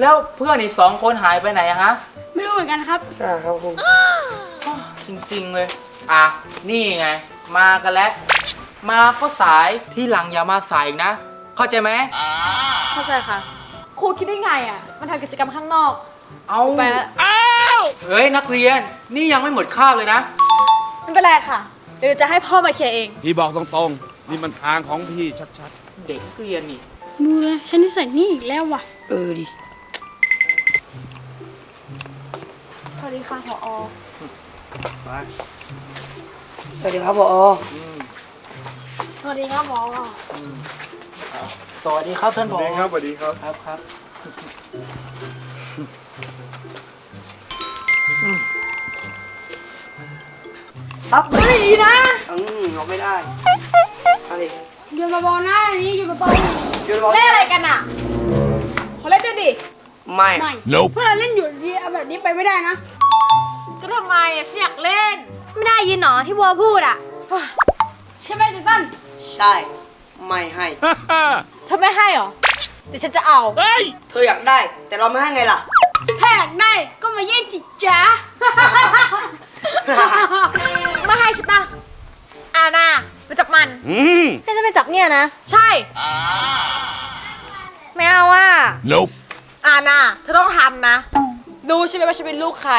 แล้วเพื่อนอีกสองคนหายไปไหนอะฮะ ไม่รู้เหมือนกันครับ อ่าครับครูจริงๆเลย อะ นี่ไง มากันแล้ว มาก็สายที่หลังอย่ามาสายอีกนะ เข้าใจไหม เข้าใจค่ะ ครูคิดได้ไงอะ มันทำกิจกรรมข้างนอก เอาไปแล้ว เฮ้ย นักเรียน นี่ยังไม่หมดคาบเลยนะ ไม่เป็นไรค่ะ เดี๋ยวจะให้พ่อมาเคลียร์เอง พี่บอกตรงๆ นี่มันทางของพี่ชัดเด็กนักเรียนนี่ดูเลยฉันนิสัยนี่อีกแล้วว่ะ เออดิ วัสดีค่ะผอสวัสดีครับพอสวัสดีครับผอสวัสดีครับท่านผอครับสวัสดีครับ ครับครับปั๊บไม่ดีนะอืมเอาไม่ได้เอาดิโยนมาบอลหน้าอันนี้โยนมาบอลโยนบอลเล่นอะไรกันอะขอเล่นด้วยดิไม่ไม่ Nope เพื่อนเราเล่นอยู่ดีเอาแบบนี้ไปไม่ได้นะ ก็ทำไมอะฉันอยากเล่น ไม่ได้ยินหนอที่วัวพูดอะ ใช่ไหมเจตันใช่ ไม่ให้ เธอไม่ให้เหรอเดี๋ยวฉันจะเอาเธออยากได้ แต่เราไม่ให้ไงล่ะ ถ้าอยากได้ก็มาแย่งสิจ๊ะไม่ให้ใช่ปะอาน่ามาจับมันๆอืมให้ฉันไปจับเนี่ยนะ ใช่ ไม่เอาว่า nope อาน่าเธอต้องทำนะ รู้ใช่ไหมว่าฉันเป็นลูกใคร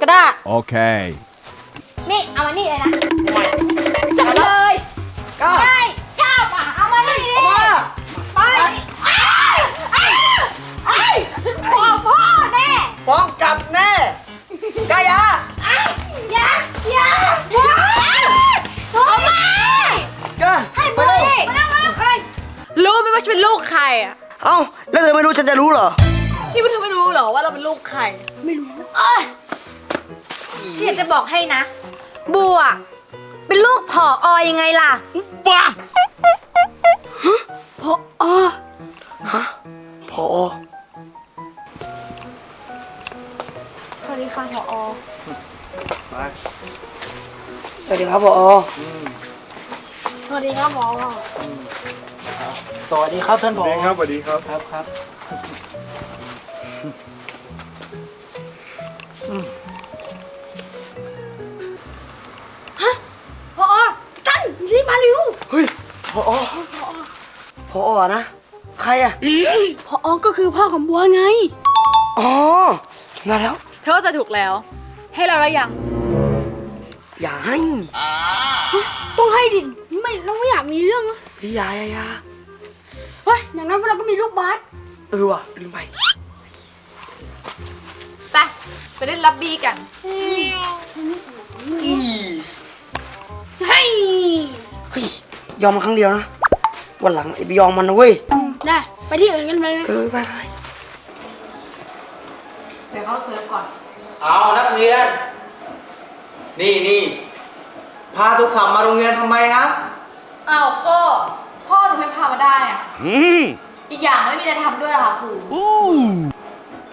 ก็ได้ okay นี่ เอามานี่เลยนะจับเลยก้าวได้ เชียจะบอกให้นะ บัว เป็นลูกผออยังไงล่ะ บ้าพออ๋อพอสวัสดีค่ะผอสวัสดีครับพอสวัสดีครับผอสวัสดีครับท่านผอครับสวัสดีครับ ครับครับ พอนะ ใครอะพอก็คือพ่อของบัวไง อ๋อ มาแล้ว เธอจะถูกแล้ว ให้เราแล้วยัง อย่าให้ต้องให้ดิ ไม่เราไม่อยากมีเรื่องนะพี่ยายายาเฮ้ยอย่างนั้นพวกเราก็มีลูกบาสเออว่ะลืมไป ไปไปเล่นลับบี้กัน อีเฮ้ยเฮ้ยยอมมาครั้งเดียวนะ วันหลังไอ้ไปยอมมันนะเว้ยได้ ไปที่อื่นกันไปเลยเออไปไปเดี๋ยวเข้าเซิร์ฟก่อน เอานักเรียน นี่นี่พาโทรศัพท์มาโรงเรียนทำไมฮะอ้าวก็พ่อหนูไม่พามาได้อะอืมอีกอย่างไม่มีอะไรทำด้วยอะค่ะครู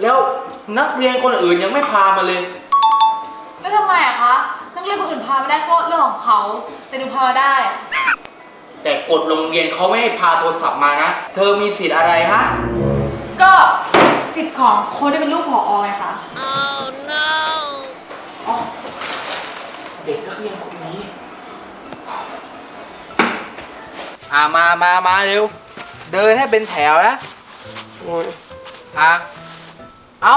แล้วนักเรียนคนอื่นยังไม่พามาเลย แล้วทำไมอะคะ นักเรียนคนอื่นพาไม่ได้ก็เรื่องของเขา แต่หนูพามาได้อะ แต่กฎโรงเรียนเขาไม่ให้พาโทรศัพท์มานะ เธอมีสิทธิ์อะไรฮะ ก็สิทธิ์ของคนที่เป็นลูกผอไงคะ เด็กนักเรียนคนนี้ อ่ามามามาเร็ว เดินให้เป็นแถวนะ โอ้ยอะ เอ้า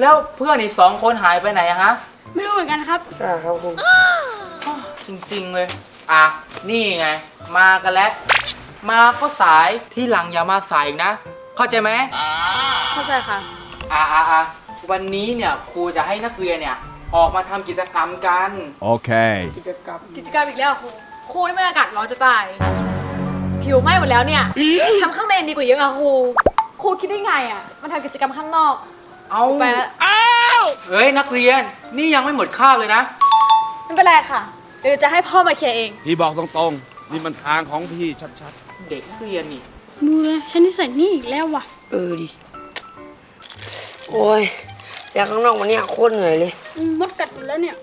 แล้วเพื่อนอีกสองคนหายไปไหนอะฮะ ไม่รู้เหมือนกันครับ อ่าครับครูจริง ๆ เลย อะ นี่ไง มากันแล้ว มาก็สายที่หลังอย่ามาสายอีกนะ เข้าใจไหมเข้าใจค่ะ อะอะอะวันนี้เนี่ยครูจะให้นักเรียนเนี่ยออกมาทำกิจกรรมกัน okay กิจกรรมกิจกรรมอีกแล้วอะครูครูนี่ไม่อากาศร้อนจะตาย ผิวไหม้หมดแล้วเนี่ยทำข้างในดีกว่าเยอะอะครูครูคิดได้ไงอะมันทำกิจกรรมข้างนอก เอาไปแล้ว เฮ้ยนักเรียน นี่ยังไม่หมดคาบเลยนะ ไม่เป็นไรค่ะ เดี๋ยวจะให้พ่อมาเคลียร์เอง พี่บอกตรงๆ นี่มันทางของพี่ชัดเด็กนักเรียนนี่ดูเลยฉันนิสัยนี่อีกแล้วว่ะ เออดิ โอ้ยอยากข้างนอกวันเนี้ยโคตรเหนื่อยเลย อืมมดกัดหมดแล้วเนี่ย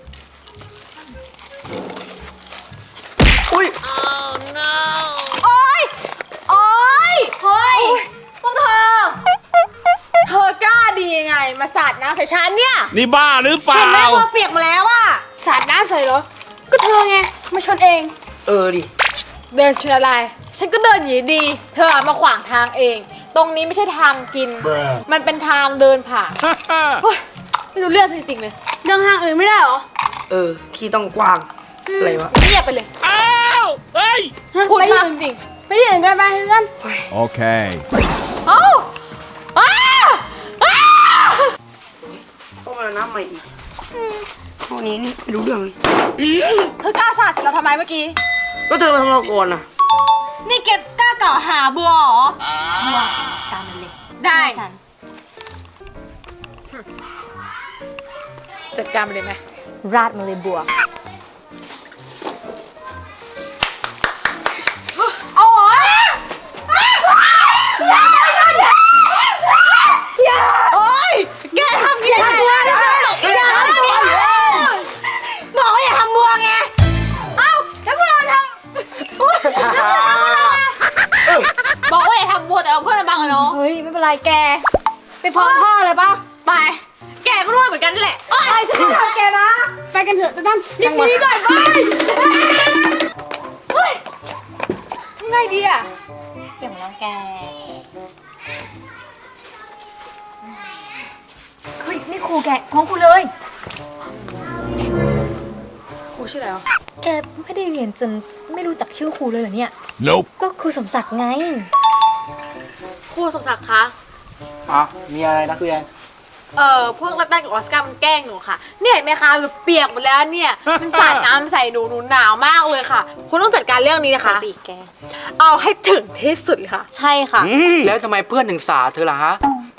อุ้ย โอ๊ย โอ๊ย เฮ้ย พวกเธอมาสาดน้ำใส่ฉันเนี่ยนี่บ้าหรือเปล่า เห็นไหมบัวเปียกหมาแล้วอะสาดน้ำใส่เหรอ ก็เธอไงมาชนเอง เออดิ เดินชนอะไร ฉันก็เดินอยู่ดี เธอมาขวางทางเอง ตรงนี้ไม่ใช่ทางกินมันเป็นทางเดินผ่านโอ๊ยไม่รู้เรื่องจริงๆเลยเดินทางอื่นไม่ได้เหรอเออ ที่ต้องกว้าง อะไรวะเงียบไปเลยอ้าวเฮ้ยพูดไปที่มากอื่นจริงไปที่อื่นกันไปกัน Okay. ๆเอ้าอ้าอ้าต้องมาน้ำใหม่อีกพ วกนี้นี่ไม่รู้เรื่องเลยเธอกล้าสาดใส่เราทำไมเมื่อกี้ ก็เธอมาทำเราก่อนนะนี่แกกล้ากล่าวหาบัวเหรอบัวตามมันเลยได้ฉันจัดการมันเลยไหมราดมันเลยบัว บอกว่าอย่าทำบัวแต่เอาเพื่อนมาบังอะเนาะ เฮ้ย ไม่เป็นไรแก ไปฟ้องพ่อเลยปะไป แกก็รู้เหมือนกันนั่นแหละโอ๊ยฉันไม่ทำแกนะ ไปกันเถอะตะตั้มรีบหนีก่อนไปเฮ้ยทำไงดีอะเกี่ยวกับแกเฮ้ยนี่ครูแกฟ้องครูเลย ครูชื่ออะไรวะแกไม่ได้เรียนจนไม่รู้จักชื่อครูเลยเหรอเนี่ย Nope. ก็ครูสมศักดิ์ไง ครูสมศักดิ์คะอะมีอะไรนะคุยแอนเอ่อพวกรัตตันกับออสการ์มันแกล้งหนูค่ะ เนี่ยเห็นไหมคะหนูเปียกหมดแล้วเนี่ยมันสาดน้ำใส่หนูหนูหนาวมากเลยค่ะ คุณต้องจัดการเรื่องนี้นะคะ ปีกแก เอาให้ถึงที่สุดเลยค่ะ ใช่ค่ะ แล้วทำไมเพื่อนถึงสาเธอล่ะฮะ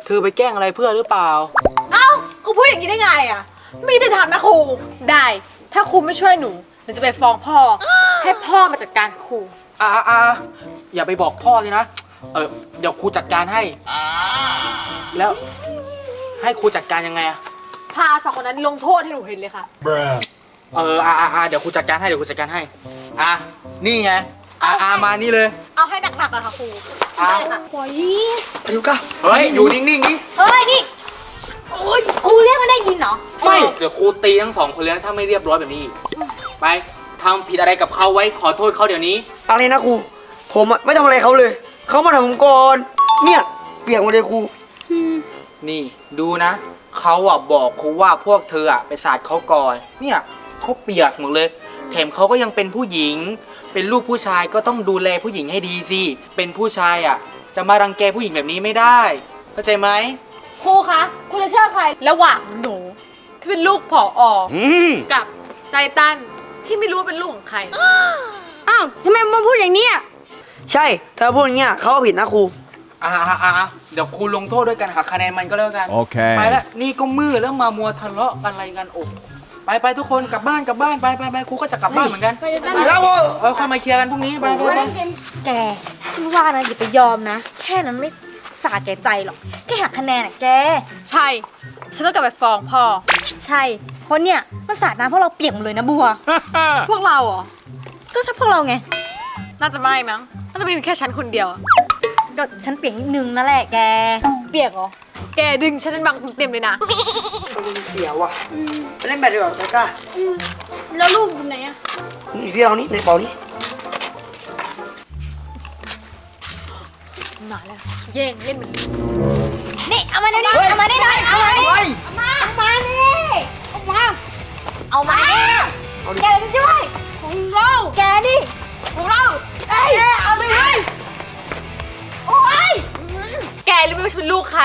เธอไปแกล้งอะไรเพื่อนหรือเปล่า เอ้าครูพูดอย่างนี้ได้ไงอะ มีแต่ถามนะครู ได้ ถ้าครูไม่ช่วยหนูหนูจะไปฟ้องพ่อ ให้พ่อมาจัดการครู อ่าอ่าอย่าไปบอกพ่อเลยนะ เออเดี๋ยวครูจัดการให้ แล้วให้ครูจัดการยังไงอะพาสองคนนั้นลงโทษให้หนูเห็นเลยค่ะเอออ่าอ่าอ่าเดี๋ยวครูจัดการให้เดี๋ยวครูจัดการให้ อะนี่ไงอ่าอ่ามานี่เลย เอาให้หนักๆอะค่ะครูอะปล่อยไปดูก้าเฮ้ยอยู่นิ่งๆนี่เฮ้ยนี่โอ๊ยครูเรียกมันได้ยินเหรอไม่เดี๋ยวครูตีทั้งสองคนเลยนะถ้าไม่เรียบร้อยแบบนี้ไปทำผิดอะไรกับเขาไว้ขอโทษเขาเดี๋ยวนี้ อะไรนะครู ผมอะไม่ทำอะไรเขาเลย เขามาทำผมก่อน เนี่ย เปียกหมดเลยครู นี่ดูนะ เขาอะบอกครูว่าพวกเธออะไปสาดเขาก่อนเนี่ยเขาเปียกหมดเลย แถมเขาก็ยังเป็นผู้หญิง เป็นลูกผู้ชายก็ต้องดูแลผู้หญิงให้ดีสิเป็นผู้ชายอะ จะมารังแกผู้หญิงแบบนี้ไม่ได้เข้าใจไหมครูคะคุณจะเชื่อใครระหว่างหนูที่เป็นลูกผอออืมกับไททันที่ไม่รู้ว่าเป็นลูกของใคร อ้าวทำไมมาพูดอย่างนี้อะ ใช่เธอพูดอย่างเงี้ยเขาก็ผิดนะครูอ่าอ่าอ่าอ่าเดี๋ยวครูลงโทษด้วยกันหักคะแนนมันก็แล้วกันโอเค ไปแล้วนี่ก็มืดแล้วมามัวทะเลาะกันอะไรกันโอ้ไปไปทุกคนกลับบ้านกลับบ้านไปไปไปครูก็จะกลับบ้านเหมือนกันไปตะตั้มครับผมเออค่อยมาเคลียร์กันพรุ่งนี้ไปไปไปแกฉันว่านะอย่าไปยอมนะ แค่นั้นไม่สาแก่ใจหรอกแค่หักคะแนนอะแก ใช่ ฉันต้องกลับไปฟ้องพ่อ ใช่เพราะเนี่ยมันสาดน้ำเพราะเราเปียกหมดเลยนะบัว พวกเราเหรอ ก็ใช่พวกเราไง น่าจะไม่มั้ง น่าจะเป็นแค่ฉันคนเดียวอะก็ฉันเปียกนิดนึงนั่นแหละแก เปียกเหรอ แกดึงฉันเป็นบังเต็มเลยนะ เสียว่ะไปเล่นแบดดีกว่าตะกร้าแล้วลูกอยู่ไหนอะอยู่ที่เรานี่ในเป๋านี้หนาแล้วแย่งเล่นเหมือนนี่เอามาเดี๋ยวนี้เอามาได้เลยเอามาเฮ้ยเอามาเอามานี่เอามาเอามาแกจะช่วยของเราแกดิของเรา เอ้ยเอาไปเลยโอ้ยแกรู้ไหมว่าฉันเป็นลูกใคร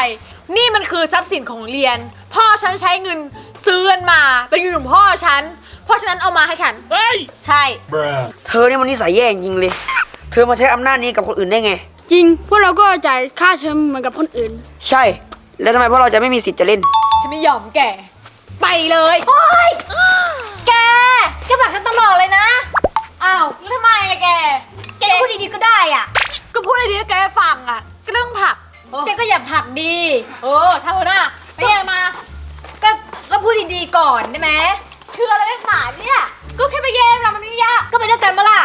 นี่มันคือทรัพย์สินของเรียน พ่อฉันใช้เงินซื้อกันมา เป็นเงินของพ่อฉัน เพราะฉะนั้นเอามาให้ฉัน เฮ้ย ใช่เธอเนี่ยมันนิสัยแย่จริงเลย เธอมาใช้อำนาจนี้กับคนอื่นได้ไง จริง พวกเราก็จ่ายค่าเทอมเหมือนกับคนอื่น ใช่ แล้วทำไมพวกเราจะไม่มีสิทธิ์จะเล่น ฉันไม่ยอมแก ไปเลย โอ๊ยแก แกผลักฉันตลอดเลยนะ อ้าวแล้วทำไมอะแก แกก็พูดดีๆก็ได้อะ ก็พูดอะไรดีให้แกฟังอะก็เรื่องผักแกก็อย่าผลักดีเออเท่าหน้าไปแย่งมา ก็ก็พูดดีๆก่อนได้ไหมคืออะไรนักหนาเนี่ย ก็แค่ไปแย่งนะมันนี่ยากก็ไปด้วยกันมาล่ะ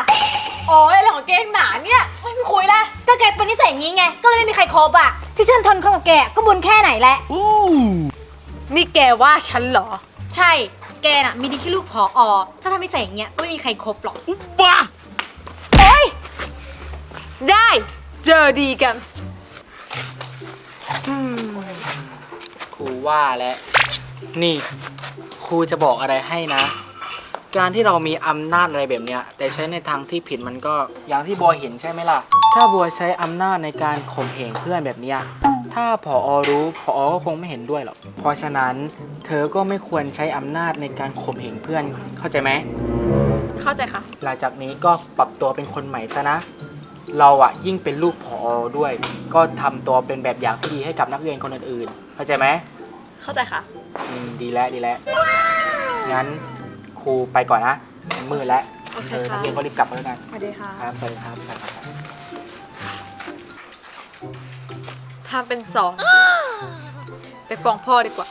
โอ้ยอะไรของแกนักหนาเนี่ยไม่ไปคุยแล้วก็แกเป็นนิสัยอย่างนี้ไง ก็เลยไม่มีใครคบอะ ที่ฉันทนเข้ากับแกก็บุญแค่ไหนแหละ นี่แกว่าฉันเหรอ ใช่ แกน่ะมีดีแค่ลูกพออถ้าทำไม่ใส่อย่างเงี้ยก็ไม่มีใครครบหรอก บ้าโอ๊ย ได้ เจอดีกัน ครูว่าแล้วนี่ครูจะบอกอะไรให้นะ การที่เรามีอำนาจอะไรแบบเนี้ย แต่ใช้ในทางที่ผิดมันก็อย่างที่บัวเห็นใช่ไหมล่ะ ถ้าบัวใช้อำนาจในการข่มเหงเพื่อนแบบเนี้ยถ้าผอรู้ผอก็คงไม่เห็นด้วยหรอกเพราะฉะนั้น เธอก็ไม่ควรใช้อำนาจในการข่มเหงเพื่อน เข้าใจไหม เข้าใจค่ะ หลังจากนี้ก็ปรับตัวเป็นคนใหม่ซะนะ เราอะยิ่งเป็นลูกผอด้วย ก็ทำตัวเป็นแบบอย่างที่ดีให้กับนักเรียนคนอื่นๆ เข้าใจไหมเข้าใจค่ะ อืมดีแล้วดีแล้ว งั้นครูไปก่อนนะมันมืดแล้วโอเคเออค่ะนักเรียนก็รีบกลับมาแล้วกัน สวัสดีค่ะ ครับสวัสดีครับสวัสดีครับ ทำเป็นสอง ไปฟ้องพ่อดีกว่า